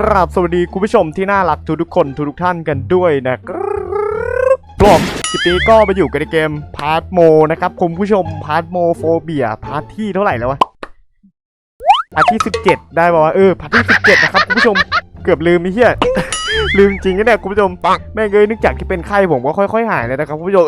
กราบสวัสดีคุณผู้ชมที่น่ารักทุกๆคนทุกๆท่านกันด้วยนะครับผมคลิปนี้ก็มาอยู่กันในเกมพาร์ทโมนะครับคุณผู้ชมพาร์ทโมโฟเบียพาร์ทที่เท่าไหร่แล้ววะพาร์ทที่ 17 ได้ป่าวะเออพาร์ทที่ 17 นะครับคุณผู้ชมเกือบลืมไอ้เหี้ยลืมจริงนะเนี่ยคุณผู้ชมปังแม่งเอ้ยนึกจากที่เป็นไข้ผมก็ค่อย ๆ หายเลยนะครับคุณผู้ชม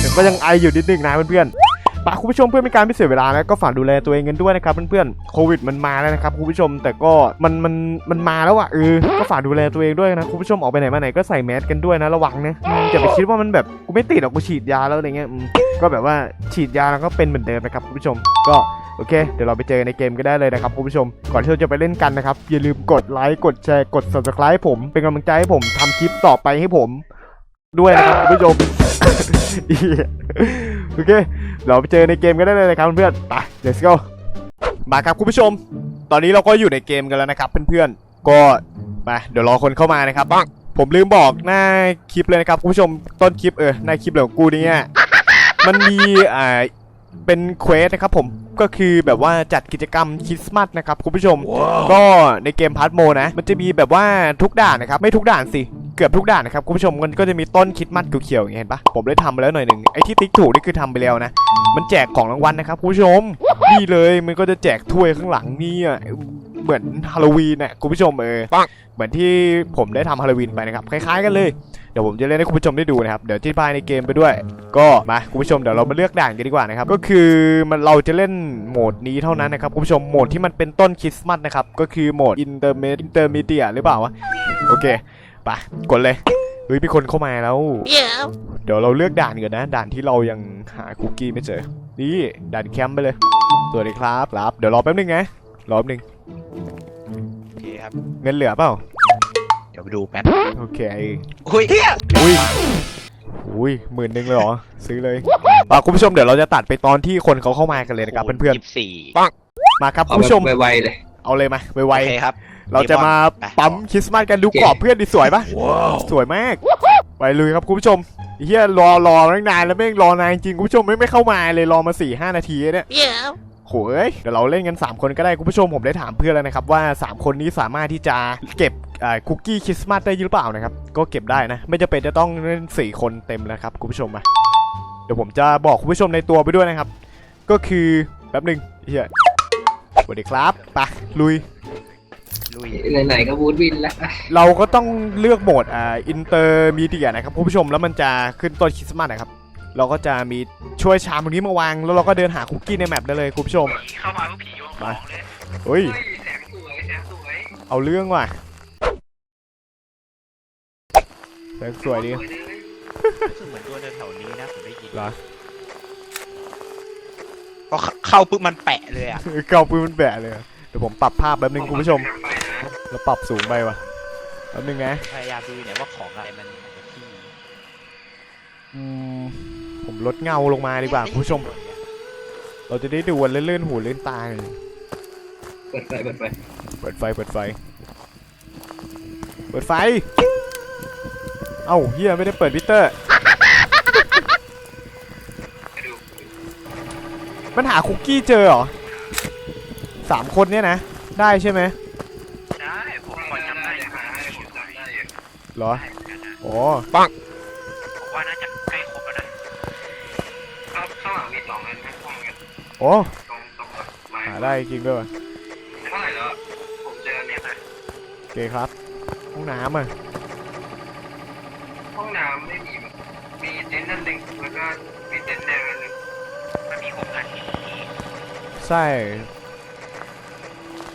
แต่ก็ยังไออยู่นิดนึงนะเพื่อนๆ ฝากคุณผู้ชมเพื่อไม่การไม่เสียเวลานะก็ฝากดูแลตัวเองกันด้วยนะครับเพื่อนๆโควิดมันมาแล้วนะครับคุณผู้ชมแต่ก็มันมันมันมาแล้วอะเออก็ฝากดูแลตัวเองด้วยนะคุณผู้ชมออกไปไหนมาไหนก็ใส่แมสกันด้วยนะระวังนะอย่าไปคิดว่ามันแบบกูไม่ติดหรอกกูฉีดยาแล้วอะไรเงี้ยก็แบบว่าฉีดยาแล้วก็เป็นเหมือนเดิมนะครับคุณผู้ชมก็โอเค เดี๋ยวเราไปเจอในเกมก็ได้เลยนะครับคุณผู้ชม ก่อนที่เราจะไปเล่นกันนะครับ อย่าลืมกดไลค์ กดแชร์ กด subscribe ให้ผม เป็นกำลังใจให้ผมทำคลิปต่อไปให้ผม ด้วยนะครับคุณผู้ชม โอเค เราไปเจอในเกมกันได้เลยนะครับเพื่อนๆไป let's go มาครับคุณผู้ชม ตอนนี้เราก็อยู่ในเกมกันแล้วนะครับเพื่อนๆ ก็มาเดี๋ยวรอคนเข้ามานะครับบ้างผมลืมบอกหน้าคลิปเลยนะครับคุณผู้ชมต้นคลิปเออหน้าคลิปเหลืองกูเนี่ยมันมีอ่าเป็นเควสนะครับผมก็คือแบบว่าจัดกิจกรรมคริสต์มาสนะครับคุณผู้ชม ก็ในเกมพาร์ทโมนะ มันจะมีแบบว่าทุกด่านนะครับ ไม่ทุกด่านสิ เกือบทุกด่านนะครับคุณผู้ชมมันก็จะมีต้นคริดมัดเขียวๆอย่างเงี้ยเห็นปะผมได้ทำไปแล้วหน่อยหนึ่งไอ้ที่ติ๊กถูกนี่คือทำไปแล้วนะ มันแจกของรางวัลนะครับคุณผู้ชมนี่เลยมันก็จะแจกถ้วยข้างหลังนี่อะเหมือนฮาโลวีนน่ะคุณผู้ชมเออเหมือนที่ผมได้ทำฮาโลวีนไปนะครับคล้ายๆกันเลยเดี๋ยวผมจะเล่นให้คุณผู้ชมได้ดูนะครับเดี๋ยวที่บายในเกมไปด้วย ก็มาคุณผู้ชมเดี๋ยวเรามาเลือกด่านกันดีกว่านะครับก็คือมันเราจะเล่นโหมดนี้เท่านั้นนะครับคุณผู้ชมโหมดที่มันเป็นต้นคริสต์มาสนะครับก็คือโหมดอินเตอร์เมดอินเตอร์มีเดียหรือเปล่าวะโอเค ไปกดเลยเฮ้ยมีคนเข้ามาแล้ว Yeah. เดี๋ยวเราเลือกด่านก่อนนะ ด่านที่เรายังหาคุกกี้ไม่เจอ นี่ด่านแคมป์ไปเลยสวัสดีครับครับ เดี๋ยวรอแป๊บนึงนะรอแป๊บนึงโอเคครับ เงินเหลือเปล่า เดี๋ยวไปดูแป๊บโอเค อุ้ยอุ้ยอุ้ยหมื่นหนึ่งเลยเหรอ ซื้อเลยอะคุณผู้ชมเดี๋ยวเราจะตัดไปตอนที่คนเขาเข้ามากันเลยนะครับเพื่อนยี่สิบสี่ๆ มาครับคุณผู้ชม ไวๆเลย เอาเลยมาไวโอเคครับๆ เราจะมาปั๊มคริสต์มาสกันดูกรอบเพื่อนดิสวยปะสวยมาก ไปเลยครับคุณผู้ชมเฮียรอรอตั้งนานแล้วแม่งรอนานจริงคุณผู้ชมไม่ไม่เข้ามาเลยรอมา4ี่ห้านาทีเนี่ย Yeah. โหยเดี๋ยวเราเล่นกัน 3 คนก็ได้คุณผู้ชมผมได้ถามเพื่อนแล้วนะครับว่า 3 คนนี้สามารถที่จะเก็บอ่าคุกกี้คริสต์มาสได้หรือเปล่านะครับก็เก็บได้นะ ไม่จำเป็นจะต้องเล่นสี่คนเต็มแล้วครับคุณผู้ชมมาเดี๋ยวผมจะบอกคุณผู้ชมในตัวไปด้วยนะครับ ก็คือแป๊บหนึ่งเฮียสวัสดีครับไปลุย ลุยไหนๆก็บูทวินแล้วเราก็ต้องเลือกโหมดอ่าอินเตอร์มีเดียนะครับคุณผู้ชมแล้วมันจะขึ้นต้นคริสต์มาสนะครับ เราก็จะมีช่วยชามตรงนี้มาวาง แล้วเราก็เดินหาคุกกี้ในแมปได้เลยคุณผู้ชมเข้ามาก็ผีวมาเฮ้ยแสงสวยแสงสวยเอาเรื่องว่ะแสงสวยดีรู้สึกเหมือนตัวแถวๆนี้นะผมได้ยินเหรอพอเข้าปุ๊บมันแปะเลยอะเกาปืนมันแบะเลยอะเดี๋ยวผมปรับภาพแป๊บนึงคุณผู้ชม เราปรับสูงไปว่ะแป๊บนึงนะพยายามดูเนี่ยว่าของอะไรมันที่อืมผมลดเงาลงมาดีกว่าคุณผู้ชม เราจะได้ดูวันเลื่อนๆหูเลื่อนตาหน่อยเปิดไฟเปิดไฟเปิดไฟเปิดไฟ เปิดไฟ เอ้าเฮียไม่ได้เปิดพิเตอร์ มันหาคุกกี้เจอเหรอสามคนเนี่ยนะ ได้ใช่ไหม ได้ผมพอจำได้ หาผมจำได้อยู่ เหรอโอ้ผมว่าน่าจะใกล้ครบแล้วนะข้างข้างหลังมีสองอันข้างข้างกันโอ้ตรงตรงกับไม้หาได้จริงด้วยว่ะเท่าไหร่แล้วผมเจออันเนี้ยนะโอเคครับ ห้องน้ำอะ ห้องน้ำไม่มีแบบมีเต็นท์อันหนึ่งแล้วก็มีเต็นท์แดงอันหนึ่งมันมีหกอันที่ใช่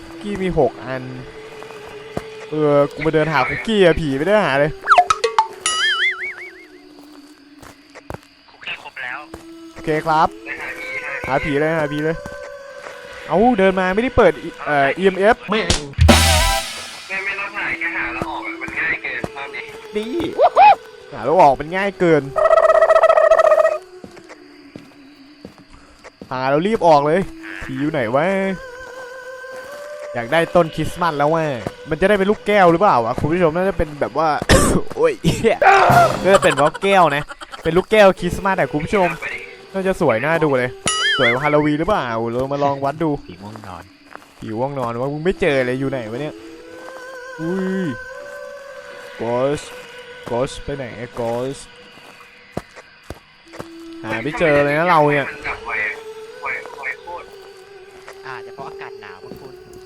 คุกกี้มีหกอัน เออ กูมาเดินหาคุกกี้อะผีไม่ได้หาเลย คุกกี้ครบแล้วโอเคครับได้หาผีให้หาผีเลยหาผีเลย เอาเดินมาไม่ได้เปิดเอ่อ EMF ไม่ไม่ต้องถ่ายแค่หาแล้วออกอะมันง่ายเกินรอบนี้นี่หาแล้วออกมันง่ายเกิน หาแล้วรีบออกเลย ผีอยู่ไหนวะ อยากได้ต้นคริสต์มาสแล้วว่ามันจะได้เป็นลูกแก้วหรือเปล่าวะคุณผู้ชมน่าจะเป็นแบบว่า โอ้ยเหี้ยน่าจะเป็นว่าแก้วนะ เป็นลูกแก้วคริสต์มาสแต่คุณผู้ชมไปดิน่าจะสวยน่าดูเลย สวยกว่าฮาโลวีนหรือเปล่าเรามาลองวัดดูผีม่วงนอนผีว่องนอนว่ามึงไม่เจอเลยอยู่ไหนวะเนี่ยอุ้ยกอสกอสไปไหนอะกอสหาไม่เจอเลยนะเราเนี่ย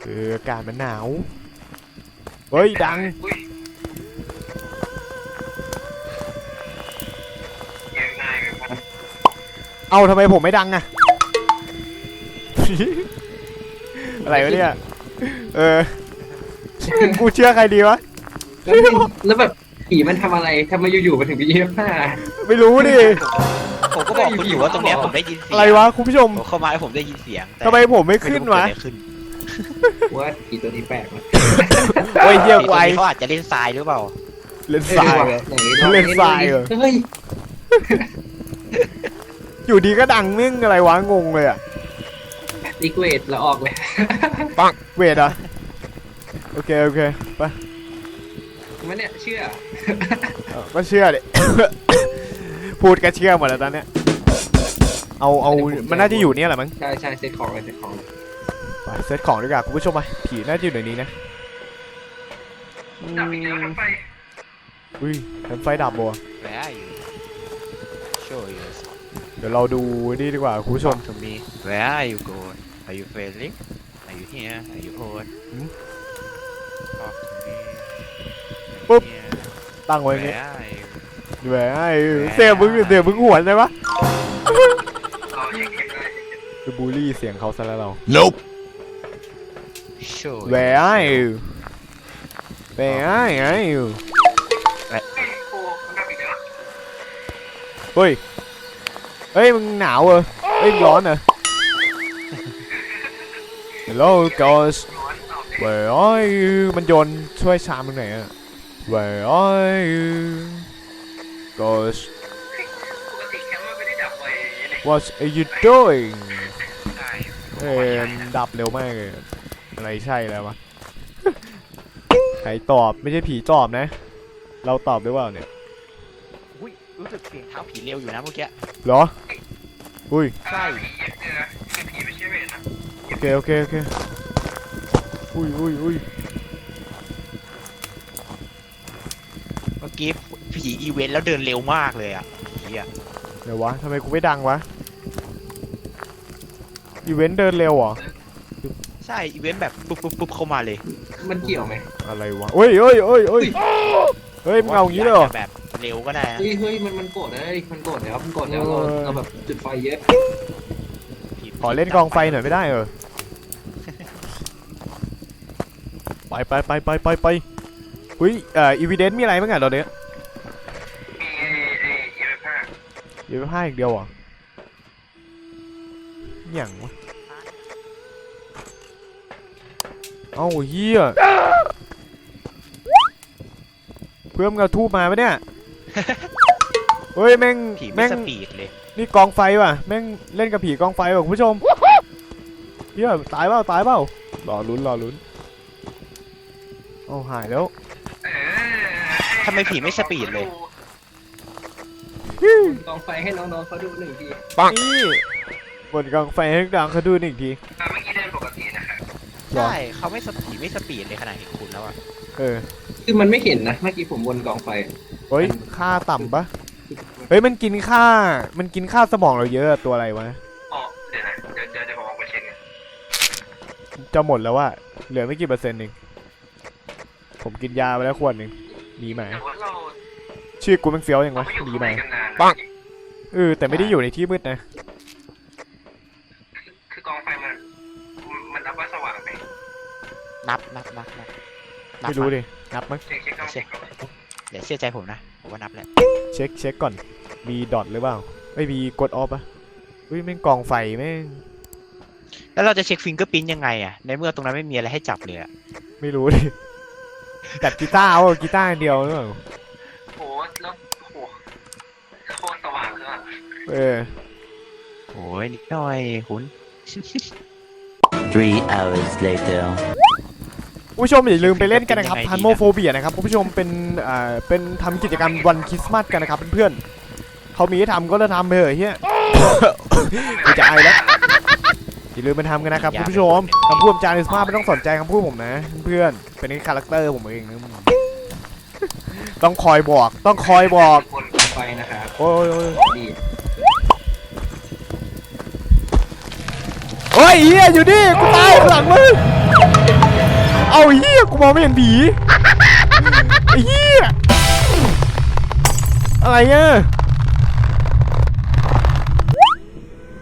คุณเอออากาศมันหนาว เฮ้ย ดังอุ้ยเยอะง่ายเลยครับเอาทำไมผมไม่ดังอะ อะไรวะเนี่ย เออ กูเชื่อใครดีวะ แล้วแล้วแบบผีมันทำอะไรทำไมอยู่ๆมันถึงไปเย็บผ้า ไม่รู้ดิ ผมก็บอกคุณอยู่ว่าตรงเนี้ยผมได้ยินเสียงอะไรวะคุณผู้ชม ผมเข้ามาแล้วผมได้ยินเสียงแต่ทำไมผมไม่ไม่ขึ้นรู้วะ เกิดอะไรขึ้น ว่าผีตัวนี้แปลกนะโอ้ยเยี่ยผีไวตัวนี้เขาอาจจะเล่นทรายหรือเปล่า เล่นทราย เล่นทรายเหรอ เฮ้ยอยู่ดีก็ดังนึ่งอะไรวะงงเลยอะลิเกตเราออกเลยเวทอะโอเคโอเคไปมันเนี่ยเชื่อเออก็เชื่อดิ พูดก็เชื่อหมดแล้วตอนเนี้ยเอาเอามันน่าจะอยู่เนี่ยแหละมั้ง ใช่ใช่เซ็ตของเลยเซ็ตของเลย ไปเซตของดีกว่าคุณผู้ชมไปผีน่าจะอยู่ในนี้นะอืดับอีกแล้วมทั้งไฟอุ้ยแคมไฟดับบัว Where are you Show you เดี๋ยวเราดูนี่ดีกว่าคุณผู้ชม Talk to me Where are you going Are you failing Are you here Are you old หืม Talk to me ปุ๊บ Here ตั้งไว้อย่างงี้ Where are you แหวไอ้เสียมึงเสียมึงหวนใช่ปะรอเช็คเช็คเลยไปบูลลี่เสียงเขาซะแล้วเรา Show you Where are you Where are you เฮ้ยโอ้มันดับอีกแล้วเฮ้ย เฮ้ยมึงหนาวเหรอเฮ้ยร้อนเหรอ Hello guys Where are you มันโยนช่วยชามมึงหน่อยอะ Where are you guys What are you doing เอ้ยดับเร็วมากเลย อะไรใช่แล้ววะ ใครตอบไม่ใช่ผีตอบนะ เราตอบหรือเปล่าเนี่ยอุ้ยรู้สึกเสียงเท้าผีเร็วอยู่นะเมื่อกี้ เหรอ อุ้ย ใช่ผีเยอะเจอคือผีไม่ใช่เวทนะโอเคโอเคโอเค อุ้ยอุ้ยอุ้ยเมื่อกี้ผีอีเวนต์แล้วเดินเร็วมากเลยอะผีอะเดี๋ยววะทำไมกูไม่ดังวะ อีเวนต์เดินเร็วเหรอ ใช่อีเวนต์แบบปุ๊บปุ๊บปุ๊บเข้ามาเลยมันเกี่ยวไหมอะไรวะเฮ้ยเฮ้ยเฮ้ยเฮ้ยเฮ้ยมึงเอาอย่างนี้เลยเหรอจจะแบบเร็วก็ได้นะเฮ้ยเฮ้ยมันมันโกรธนะมันโกรธแล้วมันโกรธแล้วเราเออ เราแบบจุดไฟเยอะผีขอเล่นกองไฟหน่อยไม่ได้เหรอไปไปไปไปไปไปอุ้ยเอ่ออีวิเดนมีอะไรบ้างอะตอนเนี้ยมีไอ้ไอ้เอเวอร์ผ้าเดี๋ยวห้าอีกเดียวเหรอะอย่างวะ เอ้าเฮียเพื่อนมึงเอาทูบมาปะเนี่ย เฮ้ยแม่งผีไม่แม่งสปีดเลยนี่กองไฟว่ะแม่งเล่นกับผีกองไฟว่ะคุณผู้ชมเฮียตายเปล่าตายเปล่ารอลุ้นรอลุ้นเอ้าหายแล้วเออทำไมผีไม่สปีดเลย กองไฟให้น้องๆเขาดูหนึ่งทีนี่บนกองไฟให้ดังเขาดูอีกที อะเมื่อกี้เดินปกตินะครับ หรอใช่เขาไม่สผีไม่สปีดเลยขนาดเห็นคุณแล้วอะเออคือมันไม่เห็นนะ เมื่อกี้ผมวนกองไฟเฮ้ยค่าต่ำปะเฮ้ยมันกินค่า มันกินค่าสมองเราเยอะตัวอะไรวะอ๋อเดี๋ยวนะเดี๋ยวเดี๋ยวเดี๋ยวผมเอาไปเช็คนะจะหมดแล้วว่าเหลือไม่กี่เปอร์เซ็นต์เองผมกินยาไปแล้วขวดหนึ่งดีไหมแต่ว่าเราชื่อกูมันเฟี้ยวยังเราวะไม่อยู่ดีข้างไหมในกันนานปัง เออแต่ไม่ได้อยู่ในที่มืดนะ นับนับนับนับนับไม่รู้ดิ นับมั้งเช็คเช็คต้องเช็คก่อนเดี๋ยวเชื่อใจผมนะผมว่านับแหละเช็คเช็คก่อน มีดอทหรือเปล่าไม่มีกดออฟปะเฮ้ยแม่งกองไฟแม่งแล้วเราจะเช็คฟิงเกอร์พิ้นยังไงอะในเมื่อตรงนั้นไม่มีอะไรให้จับเลยอะไม่รู้ดิจัดกีตาร์เอากีตาร์อันเดียวหรือเปล่าโอ้แล้วโอ้โหโคตรสว่างเลยอะเออโอ้ยนิดหน่อยคุณ Three hours later. คุณผู้ชมอย่าลืมไปเล่นกันนะครับพันโมโฟเบียนะครับคุณผู้ชมเป็นอ่าเป็นทำกิจกรรมวันคริสต์มาสกันนะครับเพื่อนๆเขามีให้ทำก็เลยทำไปเถอะเฮียกูจะไอแล้วอย่าลืมไปทำกันนะครับคุณผู้ชมคำพูดจานิสมาไม่ต้องสนใจคำพูดผมนะ เพื่อนเป็นแค่คาแรคเตอร์ผมเองนะต้องคอยบอก ต้องคอยบอกคนไปนะครับโอ้ยโอ้ยดีเฮ้ยเฮียอยู่นี่กูตายข้างหลังมึง เอาเฮียกูมองไม่เห็นผีเฮียอะไรเงี้ย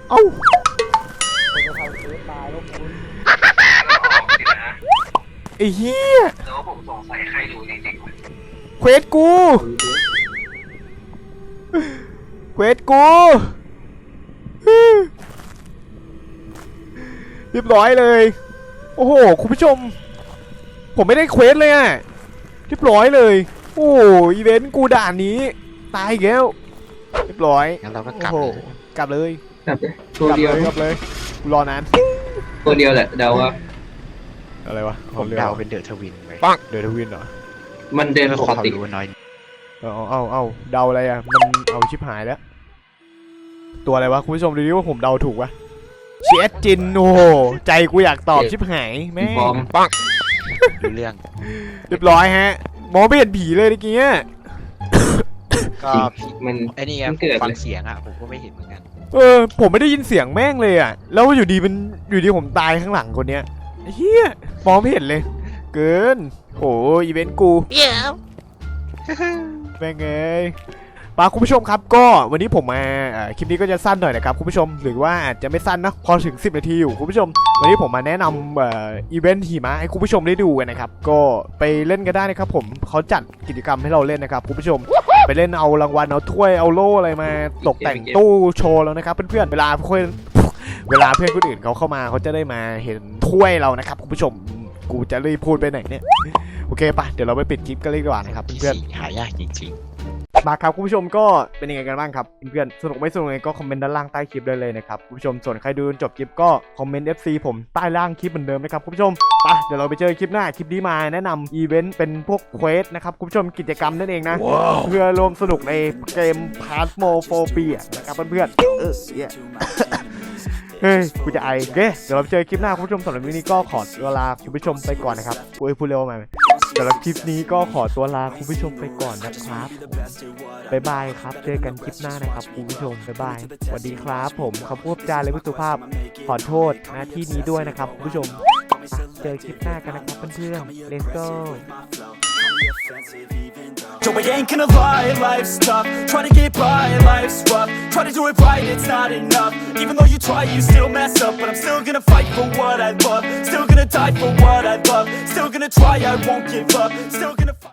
เอาไอ้เฮียแต่ว่าผมสงสัยใครอยู่จริงๆเควสกูเควสกูเรียบร้อยเลย โอ้โห คุณผู้ชม ผมไม่ได้เควสเลยอะเรียบร้อยเลย โอ้โหอีเวนต์กูด่านนี้ ตายอีกแล้วเรียบร้อยงั้นเราก็โอ้กลับโหเลยกลับเลยครับกตัวลับเดียวเลยกลับเลยกูรอนานตัวเดียวแหละเดาว่าอะไรวะผมเดาเป็นเดอะทวินไปปังเดอะทวินเหรอมันเดินเพื่อปคกวามติรู้น้อยเอาเอาเอาเดาอะไรอะมันเอาชิบหายแล้ว ตัวอะไรวะคุณผู้ชมดูดิว่าผมเดาถูกปะเชียจินโอ้โหใจกูอยากตอบชิบหายแม่งบอมปัง รู้เรื่อง เรียบร้อยฮะมองไม่เห็นผีเลยเมื่อกี้อะก็มันไอ้นี่ไงมันเกิดฟังเลยเสียงอะผมก็ไม่เห็นเหมือนกัน เออ ผมไม่ได้ยินเสียงแม่งเลยอะ แล้วอยู่ดีมันอยู่ดีผมตายข้างหลังคนเนี้ยเฮียมองไม่เห็นเลย เกินโหอีเวนต์กูแม่งเอ้ย มาคุณผู้ชมครับก็วันนี้ผมมาคลิปนี้ก็จะสั้นหน่อยนะครับคุณผู้ชมหรือว่าอาจจะไม่สั้นนะพอถึง 10 นาทีอยู่คุณผู้ชม วันนี้ผมมาแนะนำอีเวนต์หิมะให้คุณผู้ชมได้ดูกันนะครับก็ไปเล่นกันได้นะครับผมเขาจัดกิจกรรมให้เราเล่นนะครับคุณผู้ชม ไปเล่นเอารางวัลเอาถ้วยเอาโล่อะไรมาตกแต่งตู้โชว์แล้วนะครับเพื่อนๆเวลาเพื่อนเวลาเพื่อนคนอื่นเขาเข้ามาเขาจะได้มาเห็นถ้วยเรานะครับคุณผู้ชมกูจะรีบพูดไปไหนเนี่ยโอเคปะเดี๋ยวเราไปปิดคลิปกันเลยดีกว่านะครับเพื่อนสี่หายากจริง มาครับคุณผู้ชมก็เป็นยังไงกันบ้างครับเพื่อนๆสนุกไม่สนุกยังไงก็คอมเมนต์ด้านล่างใต้คลิปได้เลยนะครับคุณผู้ชมส่วนใครดูจนจบคลิปก็คอมเมนต์ FC ผมใต้ล่างคลิปเหมือนเดิมนะครับคุณผู้ชมไปเดี๋ยวเราไปเจอคลิปหน้าคลิปนี้มาแนะนำอีเวนต์เป็นพวกเควสนะครับคุณผู้ชมกิจกรรมนั่นเองนะ เพื่อรวมสนุกในเกมพาร์ทโมโฟเปียนะครับเพื่อนๆเออเหี้ยเฮ้ยกูจะไอโอเคเดี๋ยวเราไปเจอคลิปหน้าคุณผู้ชมสำหรับวันนี้ก็ขอตัวลาคุณผู้ชมไปก่อนนะครับพูดพูดเร็วมาไหม สำหรับคลิปนี้ก็ขอตัวลาคุณผู้ชมไปก่อนนะครับบ๊ายบายครับ เจอกันคลิปหน้านะครับคุณผู้ชมบ๊ายบายสวัสดีครับ ผมคำพูดจาเลยผู้สุภาพ ขอโทษหน้าที่นี้ด้วยนะครับคุณผู้ชม เจอคลิปหน้ากันนะครับเพื่อนๆ let's go I ain't gonna lie, life's tough. Try to get by, life's rough. Try to do it right, it's not enough. Even though you try, you still mess up. But I'm still gonna fight for what I love. Still gonna die for what I love. Still gonna try, I won't give up. Still gonna fight